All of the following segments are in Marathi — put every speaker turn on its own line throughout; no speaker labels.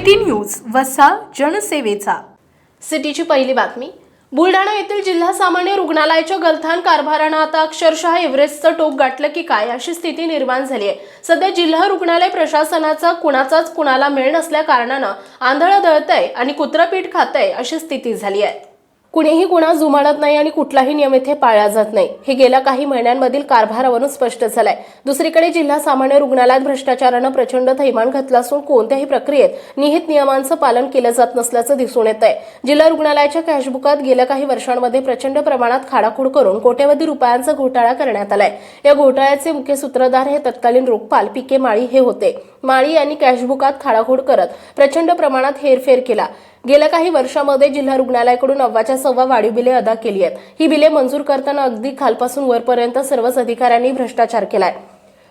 सिटी न्यूज वसा जनसेवेचा. सिटीची पहिली बातमी. बुलढाणा येथील जिल्हा सामान्य रुग्णालयाच्या गलथान कारभारानं आता अक्षरशः एव्हरेस्टचं टोक गाठलं की काय अशी स्थिती निर्माण झाली आहे. सध्या जिल्हा रुग्णालय प्रशासनाचा कुणाचाच कुणाला मेळ नसल्या कारणानं आंधळं दळतंय आणि कुत्रपीठ खातंय अशी स्थिती झाली आहे. कुणीही कुणा जुमानत नाही आणि कुठलाही नियम इथे पाळला जात नाही. हे गेल्या काही महिन्यांमधील कारभारावरून स्पष्ट झालंय. दुसरीकडे जिल्हा सामान्य रुग्णालयात भ्रष्टाचारानं प्रचंड थैमान घातलं असून कोणत्याही प्रक्रियेत निहित नियमांचं पालन केलं जात नसल्याचं दिसून येत आहे जिल्हा रुग्णालयाच्या कॅशबुकात गेल्या काही वर्षांमध्ये प्रचंड प्रमाणात खाडाखोड करून कोट्यवधी रुपयांचा घोटाळा करण्यात आलाय. या घोटाळ्याचे मुख्य सूत्रधार हे तत्कालीन रोखपाल पी के माळी हे होते. माळी यांनी कॅशबुकात खाडाखोड करत प्रचंड प्रमाणात हेरफेर केला. गेल्या काही वर्षामध्ये जिल्हा रुग्णालयाकडून अव्वाच्या सव्वा वाढीव बिले अदा केली आहेत. ही बिले मंजूर करताना अगदी खालपासून वरपर्यंत सर्वच अधिकाऱ्यांनी भ्रष्टाचार केलाय.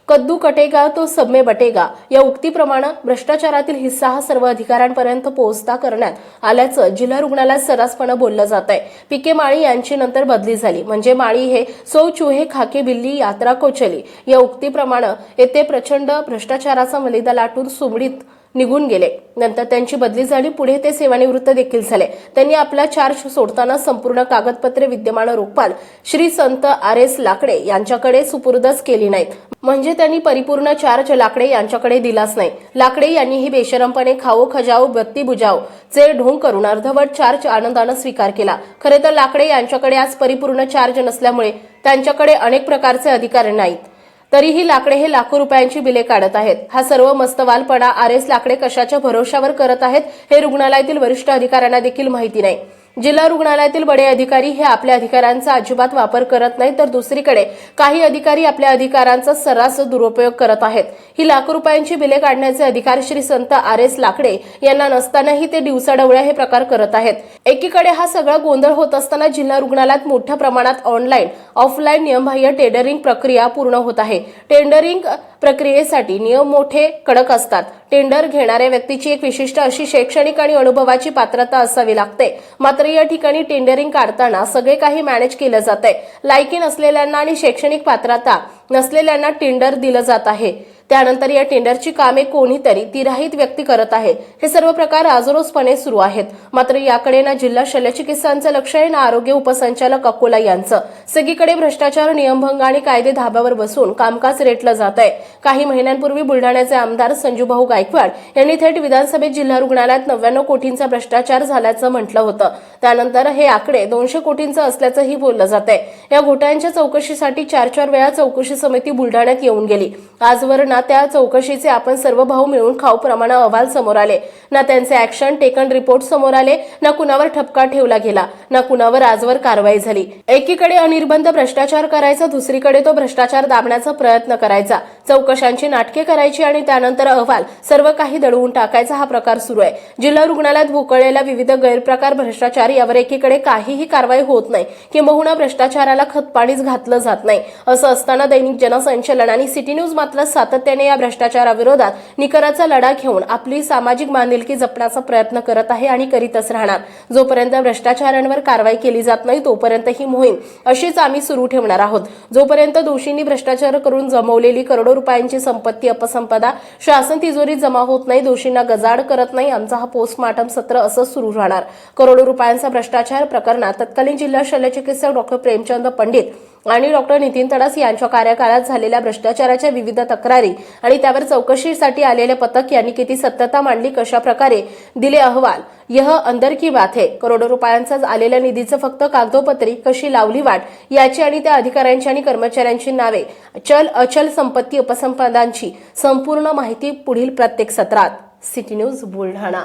कद्दू कटेगा तो सबमे बटेगा या उक्तीप्रमाणे भ्रष्टाचारातील हिस्सा हा सर्व अधिकाऱ्यांपर्यंत पोहोचता करण्यात आल्याचं जिल्हा रुग्णालयात सर्रासपणे बोललं जात आहे पिके माळी यांची नंतर बदली झाली. म्हणजे माळी हे सौ चुहे खाके बिल्ली यात्रा कोचली. या उक्तीप्रमाणे येथे प्रचंड भ्रष्टाचाराचा मलिदा लाटून सुमडीत निघून गेले. नंतर त्यांची बदली झाली. पुढे ते सेवानिवृत्त देखील झाले. त्यांनी आपला चार्ज सोडताना संपूर्ण कागदपत्रे विद्यमान रोखपाल श्री संत आर एस लाकडे यांच्याकडे सुपूर्दच केली नाहीत. म्हणजे त्यांनी परिपूर्ण चार्ज लाकडे यांच्याकडे दिलाच नाही. लाकडे यांनी ही बेशरमपणे खाओ खजाओ बत्ती बुजाओ चे ढोंग करून अर्धवट चार्ज आनंदानं स्वीकार केला. खरे तर लाकडे यांच्याकडे आज परिपूर्ण चार्ज नसल्यामुळे त्यांच्याकडे अनेक प्रकारचे अधिकार नाहीत. तरीही लाकडे हे लाखो रुपयांची बिले काढत आहेत. हा सर्व मस्तवालपणा आर एस लाकडे कशाच्या भरोशावर करत आहेत हे रुग्णालयातील वरिष्ठ अधिकाऱ्यांना देखील माहिती नाही. जिल्हा रुग्णालयातील बडे अधिकारी हे आपल्या अधिकारांचा अजिबात वापर करत नाही तर दुसरीकडे काही अधिकारी आपल्या अधिकारांचा सर्रास दुरुपयोग करत आहेत. ही लाखो रुपयांची बिले काढण्याचे अधिकार श्री संत आर एस लाकडे यांना नसतानाही ते दिवसाढवळ्या हे प्रकार करत आहेत. एकीकडे हा सगळा गोंधळ होत असताना जिल्हा रुग्णालयात मोठ्या प्रमाणात ऑनलाईन ऑफलाईन नियमबाह्य टेंडरिंग प्रक्रिया पूर्ण होत आहे. टेंडरिंग प्रक्रियेसाठी नियम मोठे कडक असतात. टेंडर घेणाऱ्या व्यक्तीची एक विशिष्ट अशी शैक्षणिक आणि अनुभवाची पात्रता असावी लागते. मात्र या ठिकाणी टेंडरिंग काढताना सगळे काही मॅनेज केलं जात आहे लायकी नसलेल्यांना आणि शैक्षणिक पात्रता नसलेल्यांना टेंडर दिलं जात आहे. त्यानंतर या टेंडरची कामे कोणीतरी तिराहित व्यक्ती करत आहे. हे सर्व प्रकार राजरोसपणे सुरू आहेत. मात्र याकडे ना जिल्हा शल्यचिकित्सांचं लक्ष आहे ना आरोग्य उपसंचालक अकोला यांचं. सगळीकडे भ्रष्टाचार नियमभंग आणि कायदे धाब्यावर बसून कामकाज रेटलं जात आहे काही महिन्यांपूर्वी बुलढाण्याचे आमदार संजूभाऊ गायकवाड यांनी थेट विधानसभेत जिल्हा रुग्णालयात नव्याण्णव कोटींचा भ्रष्टाचार झाल्याचं म्हटलं होतं. त्यानंतर हे आकडे दोनशे कोटींचं असल्याचंही बोललं जात आहे या घोटाळ्यांच्या चौकशीसाठी चार चार वेळा चौकशी समिती बुलढाण्यात येऊन गेली. आजवर ना त्या चौकशीचे आपण सर्व भाऊ मिळून खाऊ प्रमाण अहवाल समोर आले. ना त्यांचे ऍक्शन टेकन रिपोर्ट समोर आले ना कुणावर ठपका ठेवला गेला ना कुणावर आजवर कारवाई झाली. एकीकडे अनिर्बंध भ्रष्टाचार करायचा दुसरीकडे तो भ्रष्टाचार दाबण्याचा प्रयत्न करायचा. चौकशांची नाटके करायची आणि त्यानंतर अहवाल सर्व काही दडवून टाकायचा हा प्रकार सुरू आहे. जिल्हा रुग्णालयात भोकळलेला विविध गैरप्रकार भ्रष्टाचार यावर एकीकडे काहीही कारवाई होत नाही किंबहुना भ्रष्टाचाराला खतपाणीच घातलं जात नाही. असं असताना दैनिक जनसंचलन आणि सिटी न्यूज मात्र सातत्याने या भ्रष्टाचाराविरोधात निकराचा लढा घेऊन आपली सामाजिक बांधिलकी जपण्याचा प्रयत्न करत आहे आणि करीतच राहणार. जोपर्यंत भ्रष्टाचारांवर कारवाई केली जात नाही तोपर्यंत ही मोहीम अशीच आम्ही सुरू ठेवणार आहोत. जोपर्यंत दोषींनी भ्रष्टाचार करून जमवलेली करोडो रुपयांची संपत्ती अपसंपदा शासन तिजोरीत जमा होत नाही दोषींना गजाड करत नाही आमचा हा पोस्टमार्टम सत्र असं सुरू राहणार. करोडो रुपयांचा भ्रष्टाचार प्रकरणात तत्कालीन जिल्हा शल्यचिकित्सक डॉक्टर प्रेमचंद पंडित आणि डॉक्टर नितीन तडास यांच्या कार्यकाळात झालेल्या भ्रष्टाचाराच्या विविध तक्रारी आणि त्यावर चौकशीसाठी आलेले पथक यांनी किती सत्यता मांडली कशा प्रकारे दिले अहवाल यह अंदर की बात है. करोडो रुपयांचा आलेल्या निधीचं फक्त कागदोपत्री कशी लावली वाट याची आणि त्या अधिकाऱ्यांची आणि कर्मचाऱ्यांची नावे चल अचल संपत्ती उपसंपदांची संपूर्ण माहिती पुढील प्रत्येक सत्रात. City news Buldhana.